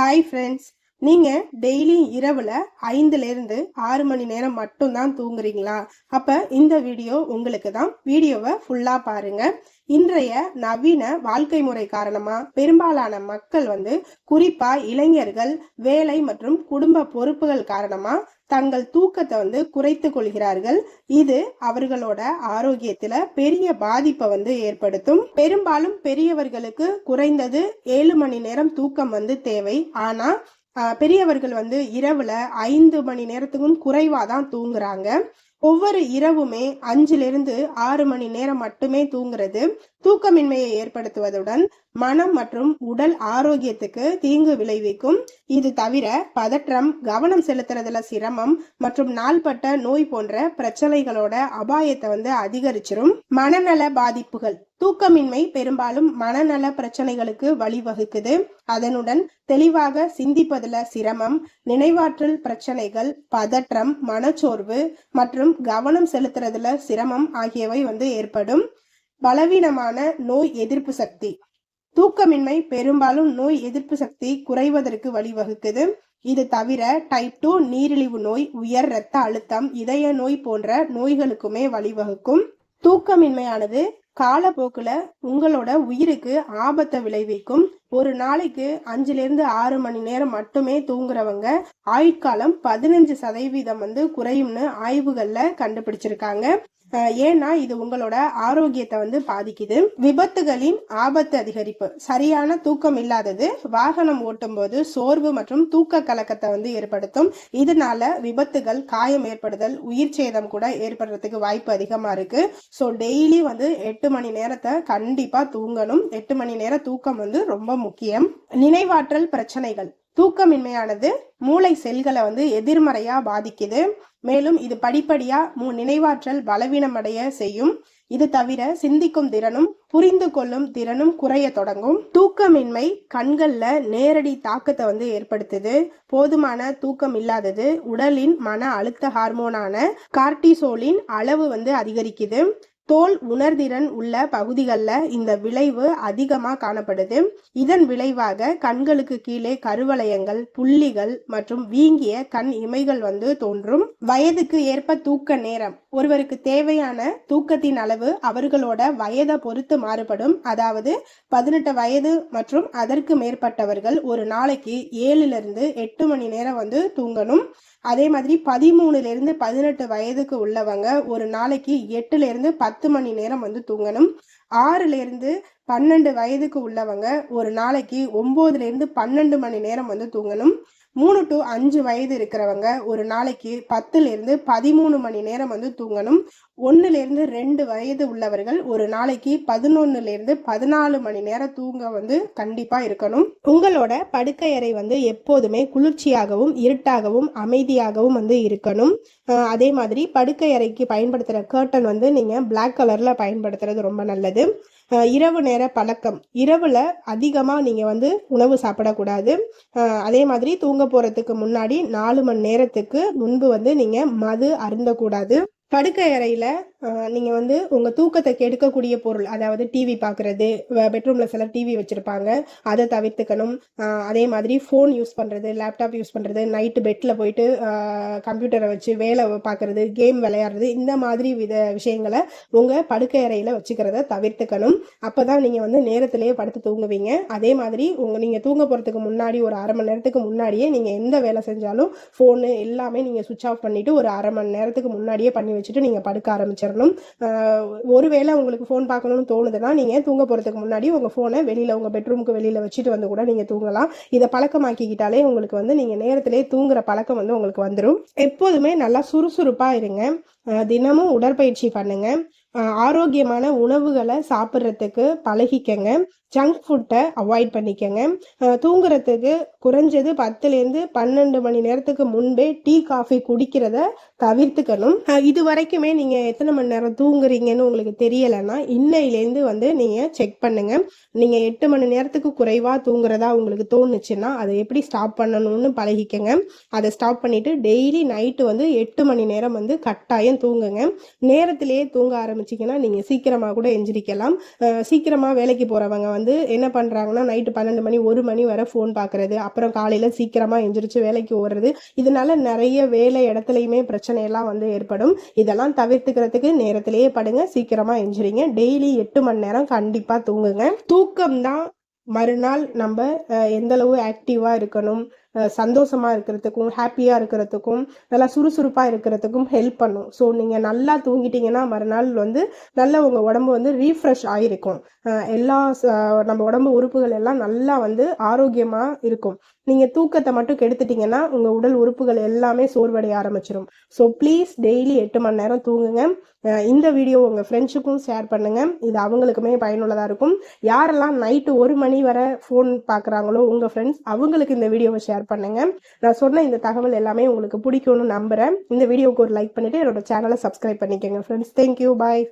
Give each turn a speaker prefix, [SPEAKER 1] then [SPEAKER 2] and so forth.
[SPEAKER 1] Hi friends நீங்கள் daily இரவில் ஐந்துலேருந்து ஆறு மணி நேரம் மட்டும்தான் தூங்குறீங்களா? அப்போ இந்த வீடியோ உங்களுக்கு தான் வீடியோவை ஃபுல்லாக பாருங்க. இன்றைய நவீன வாழ்க்கை முறை காரணமாக பெரும்பாலான மக்கள் வந்து குறிப்பாக இளைஞர்கள் வேலை மற்றும் குடும்ப பொறுப்புகள் காரணமாக தங்கள் தூக்கத்தை வந்து குறைத்து கொள்கிறார்கள். இது அவர்களோட ஆரோக்கியத்துல பெரிய பாதிப்பை வந்து ஏற்படுத்தும். பெரும்பாலும் பெரியவர்களுக்கு குறைந்தது ஏழு மணி நேரம் தூக்கம் வந்து தேவை. ஆனா பெரியவர்கள் வந்து இரவுல ஐந்து மணி நேரத்துக்கும் குறைவாக தான் தூங்குறாங்க. ஒவ்வொரு இரவுமே அஞ்சுல இருந்து ஆறு மணி நேரம் மட்டுமே தூங்குறது. தூக்கமின்மையை ஏற்படுத்துவதுடன் மனம் மற்றும் உடல் ஆரோக்கியத்துக்கு தீங்கு விளைவிக்கும். இது தவிர பதற்றம் கவனம் செலுத்துறதுல சிரமம் மற்றும் நாள்பட்ட நோய் போன்ற பிரச்சனைகளோட அபாயத்தை வந்து அதிகரிச்சிரும். மனநல பாதிப்புகள். தூக்கமின்மை பெரும்பாலும் மனநல பிரச்சனைகளுக்கு வழிவகுக்குது. அதனுடன் தெளிவாக சிந்திப்பதுல சிரமம் நினைவாற்றல் பிரச்சனைகள் பதற்றம் மனச்சோர்வு மற்றும் கவனம் செலுத்துறதுல சிரமம் ஆகியவை வந்து ஏற்படும். பலவீனமான நோய் எதிர்ப்பு சக்தி. தூக்கமின்மை பெரும்பாலும் நோய் எதிர்ப்பு சக்தி குறைவதற்கு வழிவகுக்குது. இது தவிர டைப் டூ நீரிழிவு நோய் உயர் இரத்த அழுத்தம் இதய நோய் போன்ற நோய்களுக்குமே வழிவகுக்கும். தூக்கமின்மையானது காலப்போக்கில் உங்களோட உயிருக்கு ஆபத்தை விளைவிக்கும். ஒரு நாளைக்கு அஞ்சுலேருந்து ஆறு மணி நேரம் மட்டுமே தூங்குறவங்க ஆயுட்காலம் பதினஞ்சு சதவீதம் வந்து குறையும்னு ஆய்வுகளில் கண்டுபிடிச்சிருக்காங்க. ஏன்னா இது உங்களோட ஆரோக்கியத்தை வந்து பாதிக்குது. விபத்துகளின் ஆபத்து அதிகரிப்பு சரியான தூக்கம் இல்லாதது வாகனம் ஓட்டும் போது சோர்வு மற்றும் தூக்க கலக்கத்தை வந்து ஏற்படுத்தும். இதனால விபத்துகள் காயம் ஏற்படுதல் உயிர் சேதம் கூட ஏற்படுறதுக்கு வாய்ப்பு அதிகமா இருக்கு. ஸோ டெய்லி வந்து எட்டு மணி நேரத்தை கண்டிப்பா தூங்கணும். எட்டு மணி நேரம் தூக்கம் வந்து ரொம்ப முக்கியம். நினைவாற்றல் பிரச்சனைகள். தூக்கமின்மையானது மூளை செல்களை வந்து எதிர்மறையா பாதிக்குது. மேலும் இது படிப்படியா மூ- நினைவாற்றல் பலவீனமடைய செய்யும். இது தவிர சிந்திக்கும் திறனும் புரிந்து கொள்ளும் திறனும் குறைய தொடங்கும். தூக்கமின்மை கண்கள்ல நேரடி தாக்கத்தை வந்து ஏற்படுத்துது. போதுமான தூக்கம் இல்லாதது உடலின் மன அழுத்த ஹார்மோனான கார்டிசோலின் அளவு வந்து அதிகரிக்குது. தோல் உணர்திறன் உள்ள பகுதிகளில் இந்த விளைவு அதிகமாக காணப்படுது. இதன் விளைவாக கண்களுக்கு கீழே கருவளையங்கள் புள்ளிகள் மற்றும் வீங்கிய கண் இமைகள் வந்து தோன்றும். வயதுக்கு ஏற்ப தூக்க நேரம். ஒருவருக்கு தேவையான தூக்கத்தின் அளவு அவர்களோட வயதை பொறுத்து மாறுபடும். அதாவது பதினெட்டு வயது மற்றும் அதற்கு மேற்பட்டவர்கள் ஒரு நாளைக்கு ஏழுல இருந்து எட்டு மணி நேரம் வந்து தூங்கணும். அதே மாதிரி பதிமூணுல இருந்து பதினெட்டு வயதுக்கு உள்ளவங்க ஒரு நாளைக்கு எட்டுல இருந்து பத்து மணி நேரம் வந்து தூங்கணும். ஆறுல இருந்து பன்னெண்டு வயதுக்கு உள்ளவங்க ஒரு நாளைக்கு ஒம்போதுலேருந்து இருந்து பன்னெண்டு மணி நேரம் வந்து தூங்கணும். மூணு டு அஞ்சு வயது இருக்கிறவங்க ஒரு நாளைக்கு பத்துலேருந்து பதிமூணு மணி நேரம் வந்து தூங்கணும். ஒன்றுலேருந்து ரெண்டு வயது உள்ளவர்கள் ஒரு நாளைக்கு பதினொன்னுலேருந்து பதினாலு மணி நேரம் தூங்க வந்து கண்டிப்பாக இருக்கணும். உங்களோட படுக்கை அறை வந்து எப்போதுமே குளிர்ச்சியாகவும் இருட்டாகவும் அமைதியாகவும் வந்து இருக்கணும். அதே மாதிரி படுக்கை அறைக்கு பயன்படுத்துகிற கர்டன் வந்து நீங்கள் பிளாக் கலரில் பயன்படுத்துறது ரொம்ப நல்லது. இரவு நேர பழக்கம். இரவில் அதிகமாக நீங்கள் வந்து உணவு சாப்பிடக்கூடாது. அதே மாதிரி தூங்க போகிறதுக்கு முன்னாடி நாலு மணி நேரத்துக்கு முன்பு வந்து நீங்கள் மது அருந்தக்கூடாது. படுக்கை அறையில் நீங்கள் வந்து உங்கள் தூக்கத்தை கெடுக்கக்கூடிய பொருள் அதாவது டிவி பார்க்குறது பெட்ரூமில் சிலர் டிவி வச்சுருப்பாங்க அதை தவிர்த்துக்கணும். அதே மாதிரி ஃபோன் யூஸ் பண்ணுறது லேப்டாப் யூஸ் பண்ணுறது நைட்டு பெட்டில் போயிட்டு கம்ப்யூட்டரை வச்சு வேலை பார்க்குறது கேம் விளையாடுறது இந்த மாதிரி வித விஷயங்களை உங்கள் படுக்கை அறையில் வச்சுக்கிறத தவிர்த்துக்கணும். அப்போ தான் நீங்கள் வந்து நேரத்திலேயே படுத்து தூங்குவீங்க. அதே மாதிரி உங்கள் நீங்கள் தூங்க போகிறதுக்கு முன்னாடி ஒரு அரை மணி நேரத்துக்கு முன்னாடியே நீங்கள் எந்த வேலை செஞ்சாலும் ஃபோனு எல்லாமே நீங்கள் சுவிட்ச் ஆஃப் பண்ணிவிட்டு ஒரு அரை மணி நேரத்துக்கு முன்னாடியே பண்ணி வச்சுட்டு நீங்கள் படுக்க ஆரம்பிச்சிடணும் ஒருவேளை உங்களுக்கு ஃபோன் பார்க்கணும்னு தோணுதுன்னா நீங்கள் தூங்க போகிறதுக்கு முன்னாடி உங்கள் ஃபோனை வெளியில் உங்கள் பெட்ரூமுக்கு வெளியில் வச்சுட்டு வந்து கூட நீங்கள் தூங்கலாம். இதை பழக்கமாக்கிக்கிட்டாலே உங்களுக்கு வந்து நீங்கள் நேரத்திலே தூங்குற பழக்கம் வந்து உங்களுக்கு வந்துடும் எப்போதுமே நல்லா சுறுசுறுப்பாக இருங்க. தினமும் உடற்பயிற்சி பண்ணுங்கள் ஆரோக்கியமான உணவுகளை சாப்பிட்றதுக்கு பழகிக்கங்க. ஜங்க் ஃபுட்டை அவாய்ட் பண்ணிக்கங்க. தூங்குறதுக்கு குறைஞ்சது பத்துலேருந்து பன்னெண்டு மணி நேரத்துக்கு முன்பே டீ காஃபி குடிக்கிறத தவிர்த்துக்கணும். இது வரைக்குமே நீங்கள் எத்தனை மணி நேரம் தூங்குறீங்கன்னு உங்களுக்கு தெரியலைன்னா இன்னையிலேருந்து வந்து நீங்கள் செக் பண்ணுங்க. நீங்கள் எட்டு மணி நேரத்துக்கு குறைவாக தூங்குறதா உங்களுக்கு தோணுச்சுன்னா அதை எப்படி ஸ்டாப் பண்ணணும்னு பழகிக்கங்க. அதை ஸ்டாப் பண்ணிவிட்டு டெய்லி நைட்டு வந்து எட்டு மணி நேரம் வந்து கட்டாயம் தூங்குங்க. நேரத்திலேயே தூங்க ஆரம்பி ஆரம்பிச்சிங்கன்னா நீங்கள் சீக்கிரமாக கூட எந்திரிக்கலாம். சீக்கிரமாக வேலைக்கு போகிறவங்க வந்து என்ன பண்ணுறாங்கன்னா நைட்டு பன்னெண்டு மணி ஒரு மணி வரை ஃபோன் பார்க்குறது அப்புறம் காலையில் சீக்கிரமாக எந்திரிச்சு வேலைக்கு ஓடுறது. இதனால நிறைய வேலை இடத்துலையுமே பிரச்சனையெல்லாம் வந்து ஏற்படும். இதெல்லாம் தவிர்த்துக்கிறதுக்கு நேரத்திலேயே படுங்க சீக்கிரமாக எந்திரிங்க. டெய்லி எட்டு மணி நேரம் கண்டிப்பாக தூங்குங்க. தூக்கம் தான் மறுநாள் நம்ம எந்தளவு ஆக்டிவாக இருக்கணும். சந்தோஷமாக இருக்கிறதுக்கும் ஹாப்பியாக இருக்கிறதுக்கும் நல்லா சுறுசுறுப்பாக இருக்கிறதுக்கும் ஹெல்ப் பண்ணும். ஸோ நீங்கள் நல்லா தூங்கிட்டீங்கன்னா மறுநாள் வந்து நல்ல உங்கள் உடம்பு வந்து ரீஃப்ரெஷ் ஆகிருக்கும் எல்லா நம்ம உடம்பு உறுப்புகள் எல்லாம் நல்லா வந்து ஆரோக்கியமாக இருக்கும். நீங்கள் தூக்கத்தை மட்டும் கெடுத்துட்டீங்கன்னா உங்கள் உடல் உறுப்புகள் எல்லாமே சோர்வடைய ஆரம்பிச்சிடும் ஸோ ப்ளீஸ் டெய்லி எட்டு மணி நேரம் தூங்குங்க. இந்த வீடியோ உங்கள் ஃப்ரெண்ட்ஸுக்கும் ஷேர் பண்ணுங்கள் இது அவங்களுக்குமே பயனுள்ளதாக இருக்கும். யாரெல்லாம் நைட்டு ஒரு மணி வரை ஃபோன் பார்க்குறாங்களோ உங்கள் ஃப்ரெண்ட்ஸ் அவங்களுக்கு இந்த வீடியோவை ஷேர் பண்ணுங்க. நான் சொன்ன இந்த தகவல் எல்லாமே உங்களுக்கு பிடிக்கும்னு நம்புகிறேன் இந்த வீடியோவுக்கு ஒரு லைக் பண்ணிவிட்டு என்னோட சேனலை சப்ஸ்கிரைப் பண்ணிக்கோங்க ஃப்ரெண்ட்ஸ் தேங்க்யூ பாய்